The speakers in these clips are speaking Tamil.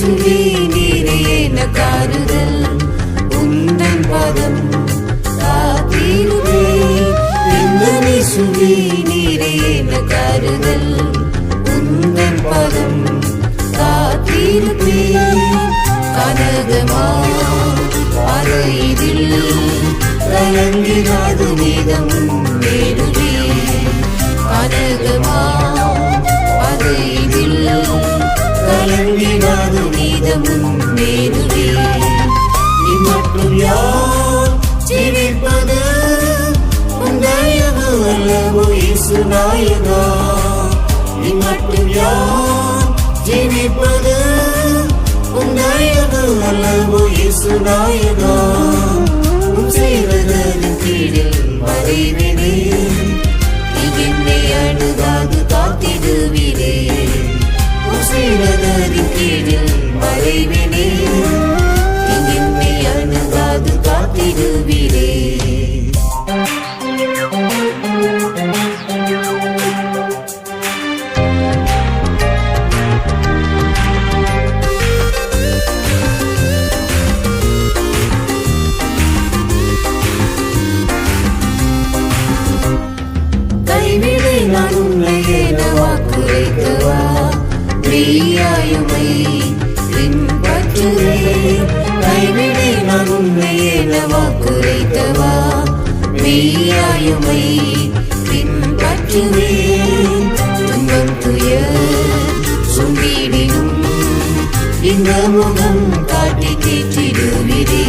எந்த நேசுவே நீரே என காருதல் உந்தன் பதம் காத்திருவே எந்த நேசுவே நீரே என காருதல் உந்தன் பதம் காத்திருவே கனகமா அறையிதில் கலங்கினாது நீதம் நீதமும் வேடுவே நீ மட்டும் யார் ஜீவிப்பது உந்தயவு அல்லவோ இயேசு நாயகா. நீ யார் ஜீவிப்பது உந்தயவு அல்லவோ இயேசு நாயகா. உன் செய்வதன் கீழில் மறைவினே. என்னை உன்னை என மெய்யாயுமை பின்பற்றுவே துன்பம் துயர் சுண்டிடினும் இந்த முகம் காட்டி தீற்றிடுவிரே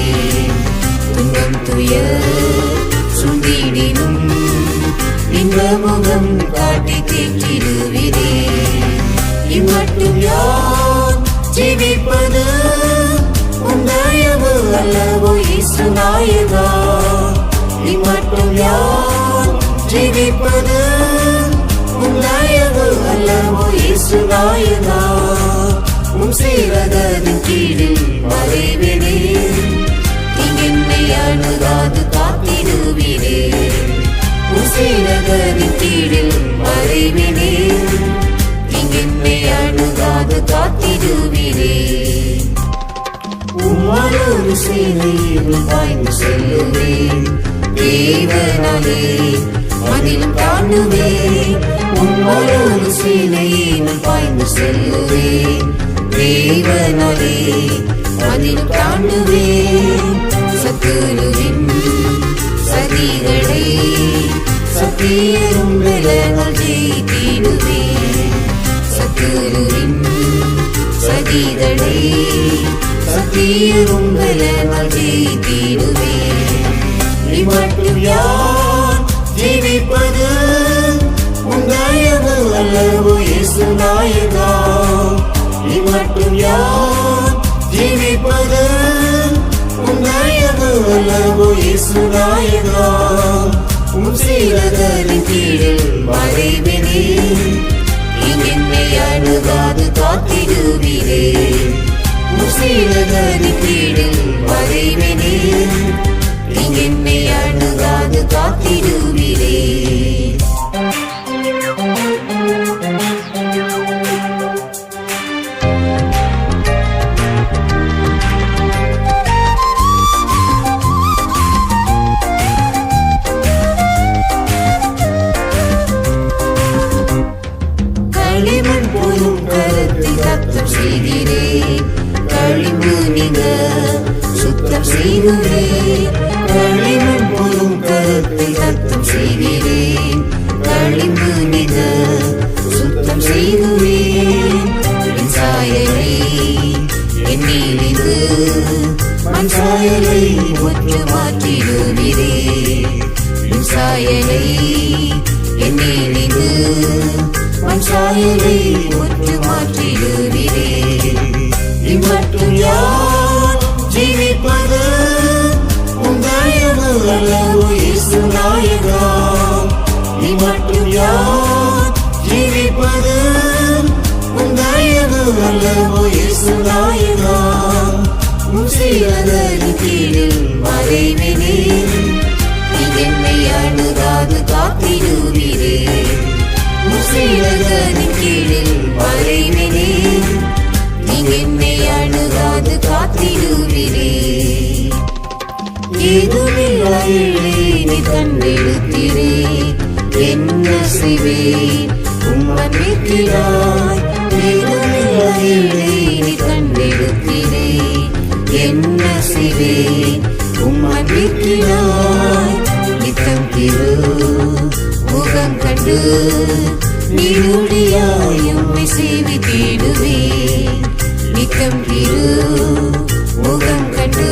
துன்பம் துய சுண்டிடினும் இந்த முகம் காட்டி தீற்றிடுவிரே இம்மட்டும் யார் ஜீவிப்பது? உன் தயவு அல்லவா? இயேசு நாயகா இம்மட்டும் யார்? ஜீவிப்பது உன் உந்தயவு அல்லவோ இயேசு நாயகா உன் செய்வதன் கீழில் மறைவினே இங்கென்னை அணுகாது காத்திடுவீரே. உசேனகரின் கீழில் மறைவினே இங்கென்னை அணுகாது காத்திடுவீரே. உம்மலொரு சேனையில் பாய்ந்து செல்லுவேன் தேவனாலே அதில் தாண்டுவேன் உம்மலொரு சேனையில் பாய்ந்து செல்லுவேன் தேவனாலே அதில் தாண்டுவேன் சத்துருவின் சதிகளை சத்தியரும் விலங்கள் ஜெயித்திடுவேன் சத்துருவின் சதிகளை சத்தியரும் விலகல் ஜெயித்திடுவேன் நீ மட்டும் யார்? ஜீவிப்பது உந்தயவு அல்லவோ? இயேசு நாயகா. நீ மட்டும் யார்? ஜீவிப்பது உந்தயவு அல்லவோ? இயேசு நாயகா. உன் சீரகரின் கீழில் மறைவினே. நீ என்னை அணுகாது காத்திடுவீரே உன் கீழில் மறைவினே இங்கின் சுத்தம் களிமண் போலும் கருத்தை தத்தம் செய்கிறேன். களிம்பு மிக சுத்தம் செய்கிறேன் ஐயா ஜீவிப்பது உந்தயது அல்லவோ இயேசுநாயகா முசிலதன் கீழில் மறைவினே. இதென்னை அணுகாது காத்திடுவீரே. முசிலதன் கீழில் மறைவினே. என்னை என்ன செய்வேன் உம்மன் மீட்கிறாய் ஏதுமில்ல ஏழை கண்டெடுத்திரே என்ன செய்வேன் உம்மன் மீட்கிறாய் நித்தம் திரு முகம் கண்டு நீடுடியாயும் சேவி தேடுவேன் நித்தம் திரு முகம் கண்டு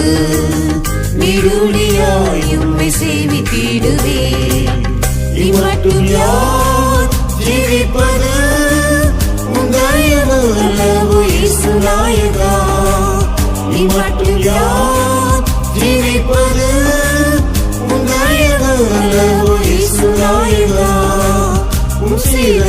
நீடுடியாயும் சேவி தேடுவேன் நீ மட்டும் யார்? இயேசு